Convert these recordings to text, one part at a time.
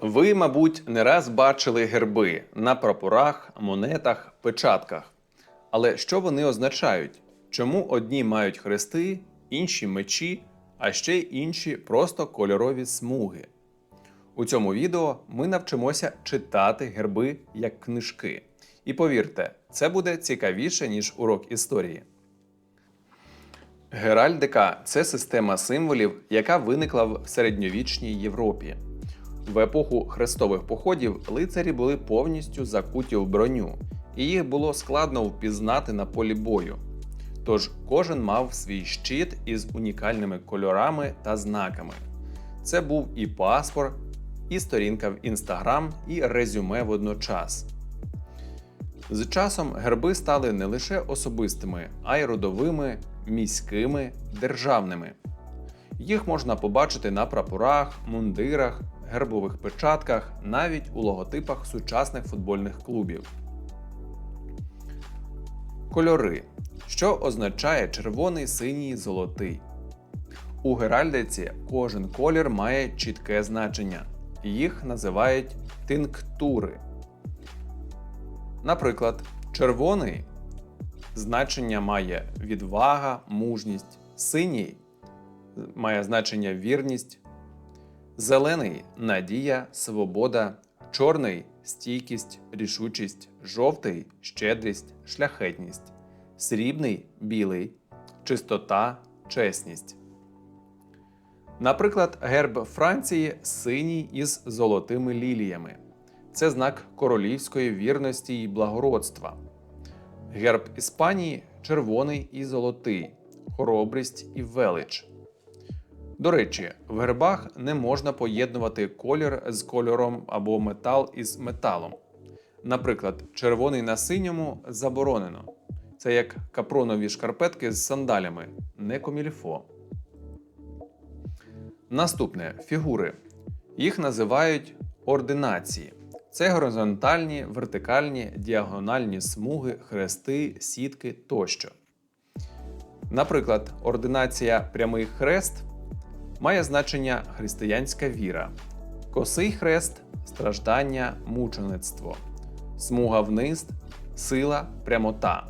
Ви, мабуть, не раз бачили герби на прапорах, монетах, печатках. Але що вони означають? Чому одні мають хрести, інші мечі, а ще інші просто кольорові смуги? У цьому відео ми навчимося читати герби як книжки. І повірте, це буде цікавіше, ніж урок історії. Геральдика це система символів, яка виникла в середньовічній Європі. В епоху хрестових походів лицарі були повністю закуті в броню, і їх було складно впізнати на полі бою. Тож кожен мав свій щит із унікальними кольорами та знаками. Це був і паспорт, і сторінка в інстаграм, і резюме водночас. З часом герби стали не лише особистими, а й родовими, міськими, державними. Їх можна побачити на прапорах, мундирах, гербових печатках, навіть у логотипах сучасних футбольних клубів. Кольори, що означає червоний, синій, золотий. У геральдиці кожен колір має чітке значення. Їх називають тинктури. Наприклад, червоний значення має відвага, мужність, синій має значення вірність, зелений надія, свобода, чорний стійкість, рішучість, жовтий щедрість, шляхетність, срібний білий, чистота, чесність. Наприклад, герб Франції синій із золотими ліліями. Це знак королівської вірності і благородства. Герб Іспанії червоний і золотий, хоробрість і велич. До речі, в гербах не можна поєднувати колір з кольором або метал із металом. Наприклад, червоний на синьому заборонено. Це як капронові шкарпетки з сандалями, не комільфо. Наступне фігури. Їх називають ординації. Це горизонтальні, вертикальні, діагональні смуги, хрести, сітки тощо. Наприклад, ординація прямий хрест має значення християнська віра, косий хрест страждання, мучеництво, смуга вниз сила, прямота,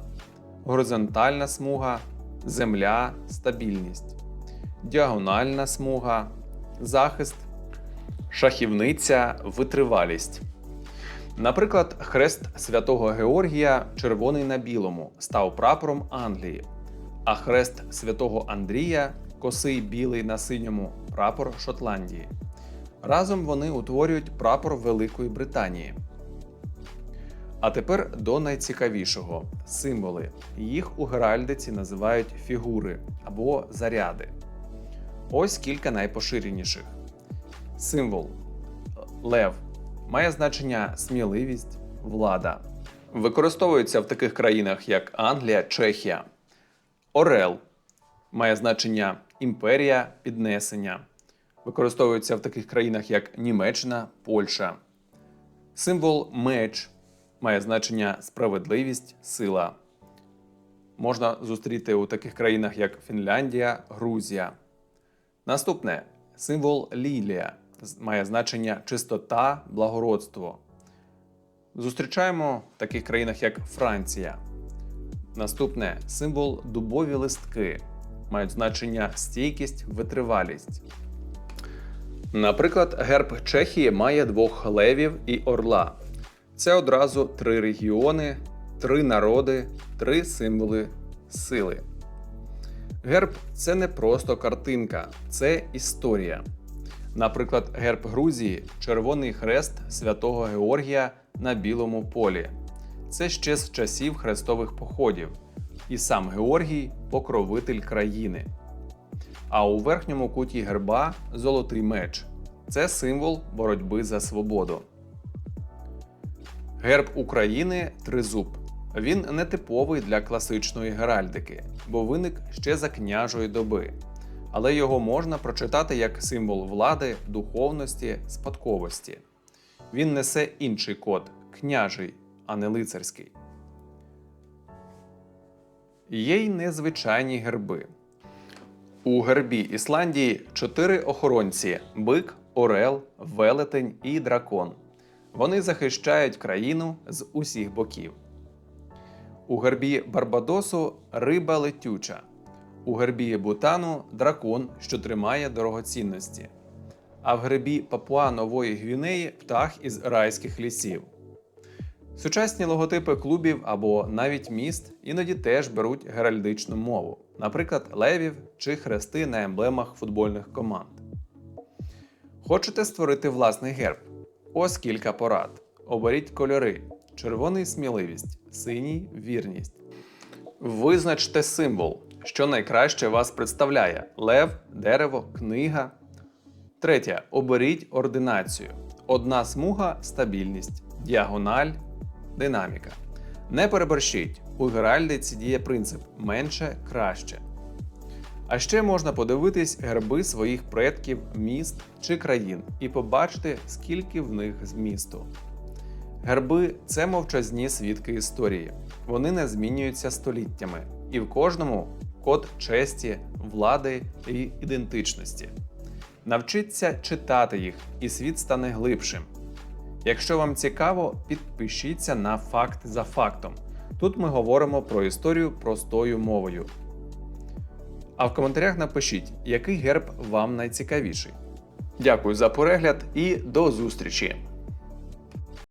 горизонтальна смуга земля, стабільність, діагональна смуга захист, шахівниця, витривалість. Наприклад, хрест святого Георгія, червоний на білому, став прапором Англії, а хрест святого Андрія, косий білий на синьому, прапор Шотландії. Разом вони утворюють прапор Великої Британії. А тепер до найцікавішого символи. Їх у геральдиці називають фігури або заряди. Ось кілька найпоширеніших. Символ Лев має значення сміливість, влада. Використовується в таких країнах, як Англія, Чехія. Орел має значення імперія, піднесення. Використовується в таких країнах, як Німеччина, Польща. Символ меч має значення справедливість, сила. Можна зустріти у таких країнах, як Фінляндія, Грузія. Наступне символ лілія має значення чистота, благородство. Зустрічаємо в таких країнах, як Франція. Наступне символ дубові листки мають значення стійкість, витривалість. Наприклад, герб Чехії має двох левів і орла. Це одразу три регіони, три народи, три символи сили. Герб це не просто картинка, це історія. Наприклад, герб Грузії червоний хрест святого Георгія на білому полі. Це ще з часів хрестових походів, і сам Георгій покровитель країни. А у верхньому куті герба золотий меч це символ боротьби за свободу. Герб України тризуб. Він не типовий для класичної геральдики, бо виник ще за княжої доби. Але його можна прочитати як символ влади, духовності, спадковості. Він несе інший код княжий, а не лицарський. Є й незвичайні герби. У гербі Ісландії чотири охоронці: бик, орел, велетень і дракон. Вони захищають країну з усіх боків. У гербі Барбадосу риба летюча. У гербі Бутану дракон, що тримає дорогоцінності. А в гербі Папуа Нової Гвінеї птах із райських лісів. Сучасні логотипи клубів або навіть міст іноді теж беруть геральдичну мову, наприклад, левів чи хрести на емблемах футбольних команд. Хочете створити власний герб? Ось кілька порад. Оберіть кольори: червоний сміливість, синій вірність. Визначте символ, що найкраще вас представляє: лев, дерево, книга. Третє. Оберіть ординацію. Одна смуга стабільність, діагональ динаміка. Не переборщіть. У геральдиці діє принцип менше краще. А ще можна подивитись герби своїх предків, міст чи країн і побачити, скільки в них змісту. Герби це мовчазні свідки історії. Вони не змінюються століттями, і в кожному код честі, влади і ідентичності. Навчіться читати їх, і світ стане глибшим. Якщо вам цікаво, підпишіться на факт за фактом. Тут ми говоримо про історію простою мовою. А в коментарях напишіть, який герб вам найцікавіший. Дякую за перегляд і до зустрічі!